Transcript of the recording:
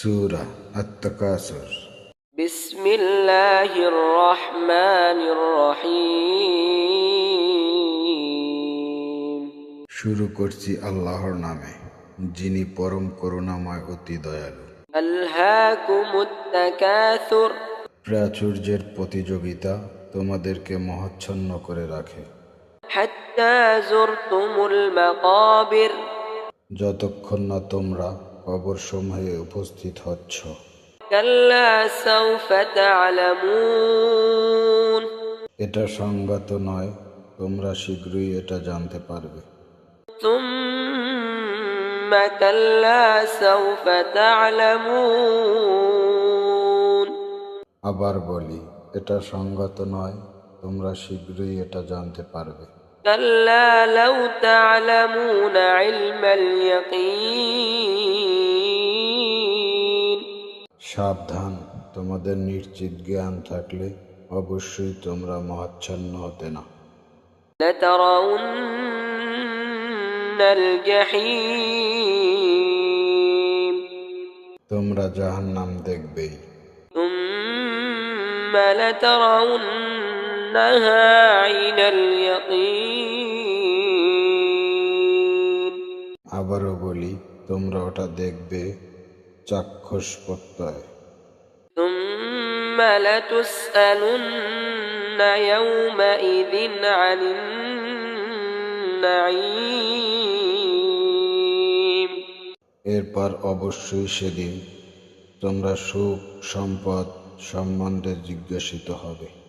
সুরা আত্মকাসর بسم الله الرحمن الرحيم শুরু করছি আল্লাহর নামে যিনি পরম করুণাময় অতি দয়ালু ألهاكم التكاثر প্রাচুর্যের প্রতিযোগিতা তোমাদেরকে মহাচ্ছন্ন করে রাখে حتى زرتم المقابر যতক্ষণ না তোমরা কবরসমূহে উপস্থিত হচ্ছ। এটা সংগত নয় তোমরা শীঘ্রই এটা জানতে পারবে। আবার বলি এটা সংগত নয় তোমরা শীঘ্রই এটা জানতে পারবে। كلا لو تعلمون علم اليقين সাবধান তোমাদের নিশ্চিত জ্ঞান থাকলে অবশ্যই তোমরা মহাচ্ছন্ন হতে না لترون الجحيم তোমরা জাহান্নাম দেখবেই ثم لترونها عين اليقين আবারও বলি তোমরা ওটা দেখবে চাক্ষুষ প্রত্যয়। এরপর অবশ্যই সেদিন তোমরা সুখ সম্পদ সম্বন্ধে জিজ্ঞাসিত হবে।